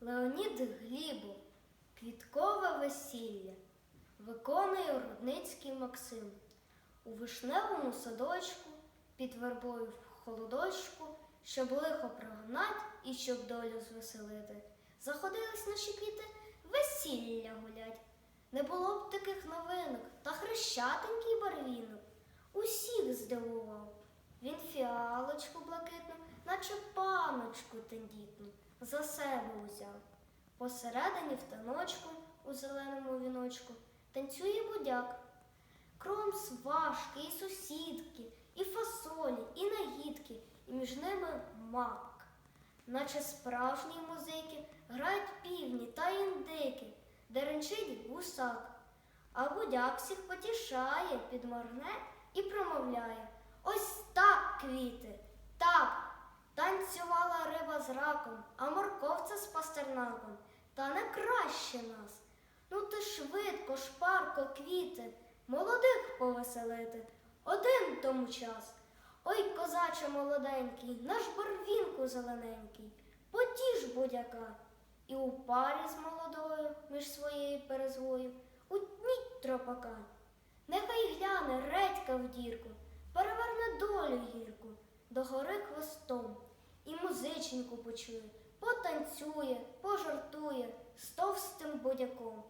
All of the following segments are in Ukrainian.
Леонід Глібов Квіткове весілля виконує Рудницький Максим. У вишневому садочку під вербою в холодочку, щоб лихо прогнать і щоб долю звеселити. Заходились наші квіти весілля гулять. Не було б таких новинок та хрещатенький барвінок. Усіх здивував. Він фіалочку блакитну, наче паночку тендітну, за себе узяв. Посередині в таночку у зеленому віночку танцює будяк. Кром сважки, і сусідки, і фасолі, і нагідки, і між ними мак. Наче справжні музики грають півні та індики, де ренчить гусак. А будяк всіх потішає, підморгне і промовляє. Ось так, квіти, раком, а морковця з пастернаком. Та не краще нас. Ну ти швидко, шпарко, квіти, молодих повеселити. Один тому час. Ой, козаче молоденький, наш барвінку зелененький, потіж будяка. І у парі з молодою між своєю перезвою утніть тропака. Нехай гляне редька в дірку, переверне долю гірку, до гори хвостом, і музиченьку почує, потанцює, пожартує з товстим будяком.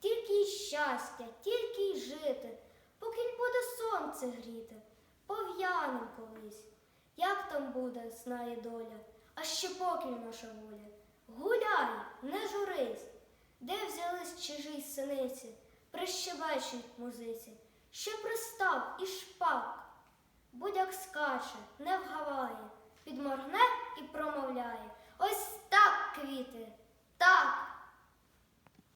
Тільки й щастя, тільки й жити, поки й буде сонце гріти, пов'янем колись. Як там буде, знає доля, а ще поки наша воля. Гуляй, не журись, де взялись чужі синиці, прищебечуть музиці, що пристав і шпак. Будяк скаче, не вгаває, підморгне і промовляє.